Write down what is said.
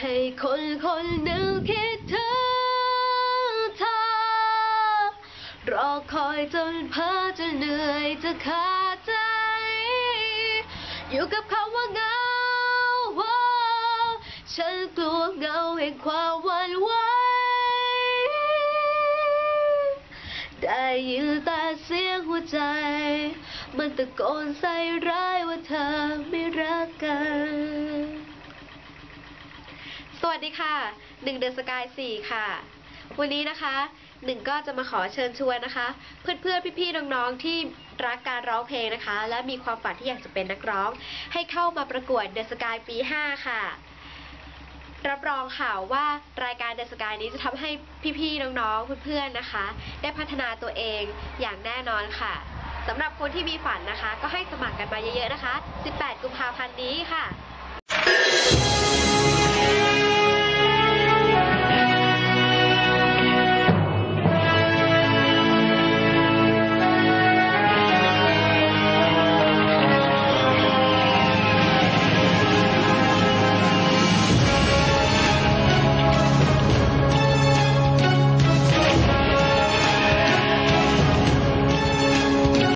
ให้คนคนหนึ่งคิดถึงเธอ รอคอยจนเพ้อจนเหนื่อยจะขาดใจ อยู่กับคำว่าเงา ฉันกลัวเงาแห่งความหวันไหวได้ยินแต่เสียงหัวใจ มันตะโกนใส่ร้ายว่าเธอไม่รัก สวัสดีค่ะหนึ่งเดอะสกายสี่ค่ะ วันนี้นะคะหนึ่งก็จะมาขอเชิญชวนนะคะ เพื่อนๆพี่ๆน้องๆที่รักการร้องเพลงนะคะ และมีความฝันที่อยากจะเป็นนักร้อง ให้เข้ามาประกวดเดอะสกายปี5ค่ะ รับรองค่ะว่ารายการเดอะสกายนี้จะทำให้พี่ๆน้องๆเพื่อนๆนะคะ ได้พัฒนาตัวเองอย่างแน่นอนค่ะสำหรับคนที่มีฝันนะคะ ก็ให้สมัครกันมาเยอะๆนะคะ 18 กุมภาพันธ์นี้ค่ะ